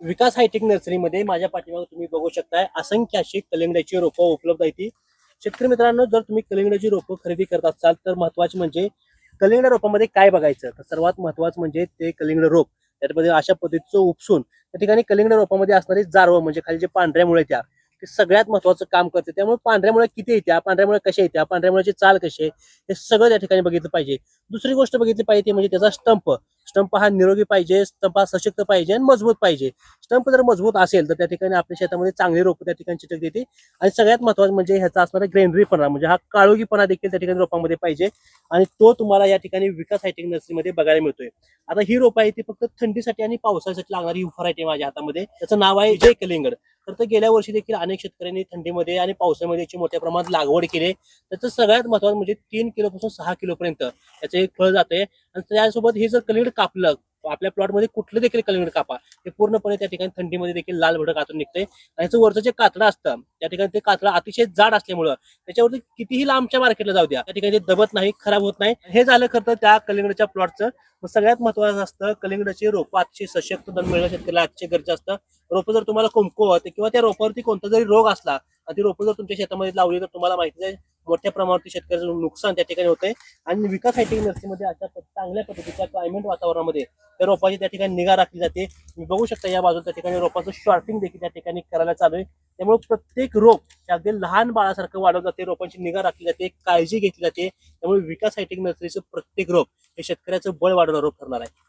विकास hi tech नर्सरीमध्ये माझ्या पाठीमागे तुम्ही बघू शकताय असंख्य अशी कलिंगडाची रोपं उपलब्ध आहेत ती. शेतकरी मित्रांनो जर तुम्ही कलिंगडाची रोपं खरेदी करत असाल तर महत्त्वाचे म्हणजे कलिंगड रोपामध्ये काय बघायचं? तर सर्वात महत्वाचं म्हणजे ते कलिंगड रोप. त्यामध्ये अशा पद्धतीचं उपसून त्या ठिकाणी कलिंगड रोपामध्ये असणारी जारवं म्हणजे खाली जे पांढऱ्या मुळे त्या ते सगळ्यात महत्वाचं काम करते. त्यामुळे पांढऱ्या मुळे किती येत्या पांढऱ्या मुळे कशा येत्या पांढऱ्या मुळेची चाल कशी आहे हे सगळं त्या ठिकाणी बघितलं पाहिजे. दुसरी गोष्ट बघितली पाहिजे ती म्हणजे त्याचा स्टंप स्टंप हा निरोगी पाहिजे स्टंप हा सशक्त पाहिजे आणि मजबूत पाहिजे. स्टंप जर मजबूत असेल तर त्या ठिकाणी आपल्या शेतामध्ये चांगली रोपं त्या ठिकाणी चिटक देते. आणि सगळ्यात महत्वाचं म्हणजे ह्याचा असणारा ग्रेनरीपणा म्हणजे हा काळोगीपणा देखील त्या ठिकाणी रोपामध्ये पाहिजे. आणि तो तुम्हाला या ठिकाणी विकास हायटेक नर्सरीमध्ये बघायला मिळतोय. आता ही रोपं आहे ती फक्त थंडीसाठी आणि पावसाळ्यासाठी लागणारी व्हरायटी माझ्या हातामध्ये. त्याचं नाव आहे जय कलिंगड. तर गेल्या वर्षी देखील अनेक शेतकऱ्यांनी थंडीमध्ये आणि पावसामध्ये याची मोठ्या प्रमाणात लागवड केली. त्याचं सगळ्यात महत्वाचं म्हणजे तीन किलो पासून सहा किलोपर्यंत याचं एक फळ जाते आणि त्यासोबत हे जर कलीड कापलं आपल्या प्लॉटमध्ये कुठलं देखील कलिंगड कापा. ते पूर्णपणे त्या ठिकाणी थंडीमध्ये देखील लाल भडक आतून निघते आणि याचं वरचं जे कातडं असतं त्या ठिकाणी ते कातडं अतिशय जाड असल्यामुळं त्याच्यावरती कितीही लांबच्या मार्केटला जाऊ द्या त्या ठिकाणी ते दबत नाही खराब होत नाही. हे झालं खरं तर त्या कलिंगडच्या प्लॉटचं सगळ्यात महत्वाचं असतं कलिंगडाची रोपं अतिशय सशक्त दर मिळणं शेतकऱ्याला अतिशय गरजेचं असतं. रोपं जर तुम्हाला कुंकवत किंवा त्या रोपावरती कोणता जरी रोग असला आणि ती रोपं जर तुमच्या शेतामध्ये लावली तर तुम्हाला माहिती आहे मोठ्या प्रमाणावरती शेतकऱ्याचं नुकसान त्या ठिकाणी होतंय. आणि विकास हायटेक नर्सरीमध्ये अशा चांगल्या पद्धतीच्या क्लायमेट वातावरणामध्ये त्या रोपाची त्या ठिकाणी निगा राखली जाते. मी बघू शकता या बाजूला त्या ठिकाणी रोपाचं शॉर्टिंग देखील त्या ठिकाणी करायला चालू आहे. त्यामुळे प्रत्येक रोप हे अगदी लहान बाळासारखं वाढवलं जाते रोपांची निगा राखली जाते काळजी घेतली जाते. त्यामुळे विकास हायटेक नर्सरीचं प्रत्येक रोप हे शेतकऱ्याचं बळ वाढवणार रोप ठरणार आहे.